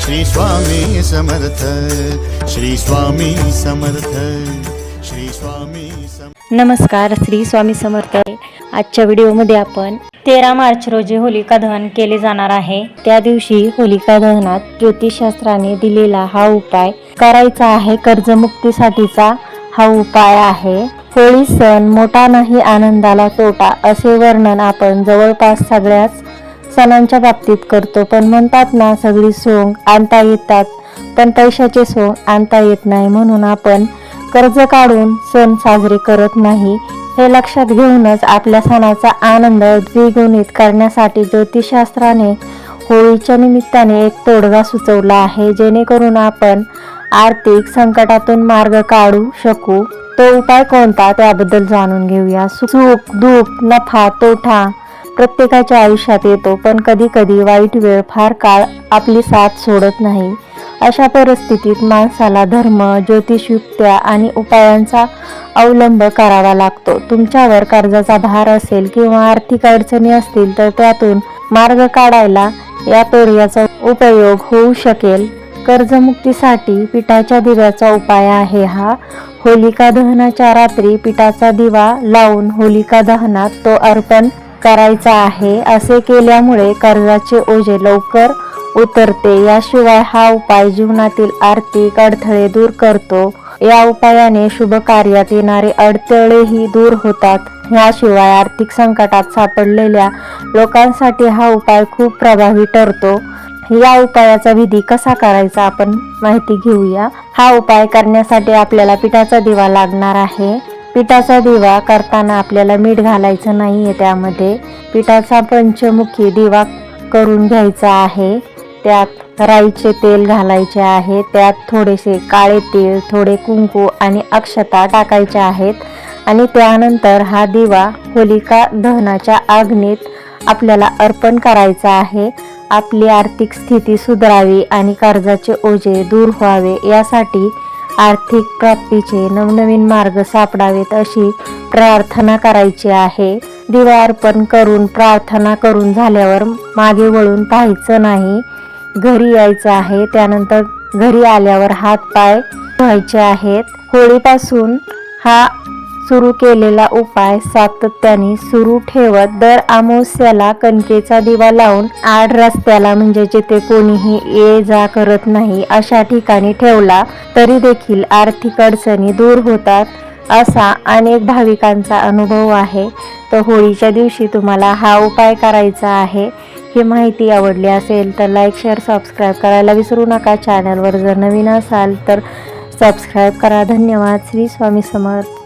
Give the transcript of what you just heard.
श्री स्वामी समर्थ श्री स्वामी समर्थ श्री स्वामी समर्थ नमस्कार श्री स्वामी समर्थ. आजच्या व्हिडिओमध्ये आपण तेरा मार्च रोजी होलिका दहन केले जाणार आहे. त्या दिवशी होलिका दहनात ज्योतिषशास्त्राने दिलेला हा उपाय करायचा आहे. कर्जमुक्तीसाठीचा हा उपाय आहे. होळी सण मोठा नाही आनंदाला तोटा असे वर्णन आपण जवळपास सगळ्याच सणांच्या बाबतीत करतो पण म्हणतात ना सगळी सोंग आणता येतात पण पैशाचे सोंग आणता येत नाही म्हणून आपण कर्ज काढून सण साजरे करत नाही. हे लक्षात घेऊनच आपल्या सणाचा आनंद द्विगुणित करण्यासाठी ज्योतिषशास्त्राने होळीच्या निमित्ताने एक तोडगा सुचवला आहे. जेणेकरून आपण आर्थिक संकटातून मार्ग काढू शकू. तो उपाय कोणता? त्याबद्दल जाणून घेऊया. सुख दुःख नफा तोटा प्रत्येकाच्या आयुष्यात येतो पण कधी कधी वाईट वेळ फार काळ आपली साथ सोडत नाही. अशा परिस्थितीत माणसाला धर्म ज्योतिषयुक्त्या आणि उपायांचा अवलंब करावा लागतो. तुमच्यावर कर्जाचा भार असेल किंवा आर्थिक अडचणी असतील तर त्यातून मार्ग काढायला या तोडग्याचा उपयोग होऊ शकेल. कर्जमुक्तीसाठी पिठाच्या दिव्याचा उपाय आहे हा. होलिका दहनाच्या रात्री पिठाचा दिवा लावून होलिका दहनात तो अर्पण करायचा आहे. असे केल्यामुळे कर्जाचे ओझे लवकर उतरते. याशिवाय हा उपाय जीवनातील आर्थिक अडथळे दूर करतो. या उपायाने शुभ कार्यात येणारे अडथळेही दूर होतात. याशिवाय आर्थिक संकटात सापडलेल्या लोकांसाठी हा उपाय खूप प्रभावी ठरतो. या उपायाचा विधी कसा करायचा? आपण माहिती घेऊया. हा उपाय करण्यासाठी आपल्याला पिठाचा दिवा लागणार आहे. पिठाचा दिवा करताना आपल्याला मीठ घालायचं नाही आहे त्यामध्ये. पिठाचा पंचमुखी दिवा करून घ्यायचा आहे. त्यात राईचे तेल घालायचे आहे. त्यात थोडेसे काळे तेल थोडे कुंकू आणि अक्षता टाकायच्या आहेत. आणि त्यानंतर हा दिवा होलिका दहनाच्या अग्नीत आपल्याला अर्पण करायचा आहे. आपली आर्थिक स्थिती सुधारावी आणि कर्जाचे ओझे दूर व्हावे यासाठी आर्थिक प्राप्तीचे नवनवीन मार्ग सापडावेत अशी प्रार्थना करायची आहे. दिवा अर्पण करून प्रार्थना करून झाल्यावर मागे वळून पाहायचं नाही. घरी यायचं आहे त्यानंतर घरी आल्यावर हात पाय धुवायचे आहेत. होळीपासून हा सुरू केलेला उपाय सातत्याने सुरू ठेवत दर अमावस्याला कणकेचा दिवा लावून आड रस्त्याला म्हणजे जिथे कोणीही ये जा करत नाही अशा ठिकाणी ठेवला तरी देखील आर्थिक अडचणी दूर होतात असा अनेक भाविकांचा अनुभव आहे. तर होळीच्या दिवशी तुम्हाला हा उपाय करायचा आहे. ही माहिती आवडली असेल तर लाईक शेअर सबस्क्राईब करायला विसरू नका. चॅनलवर जर नवीन असाल तर सबस्क्राईब करा. धन्यवाद. श्री स्वामी समर्थ.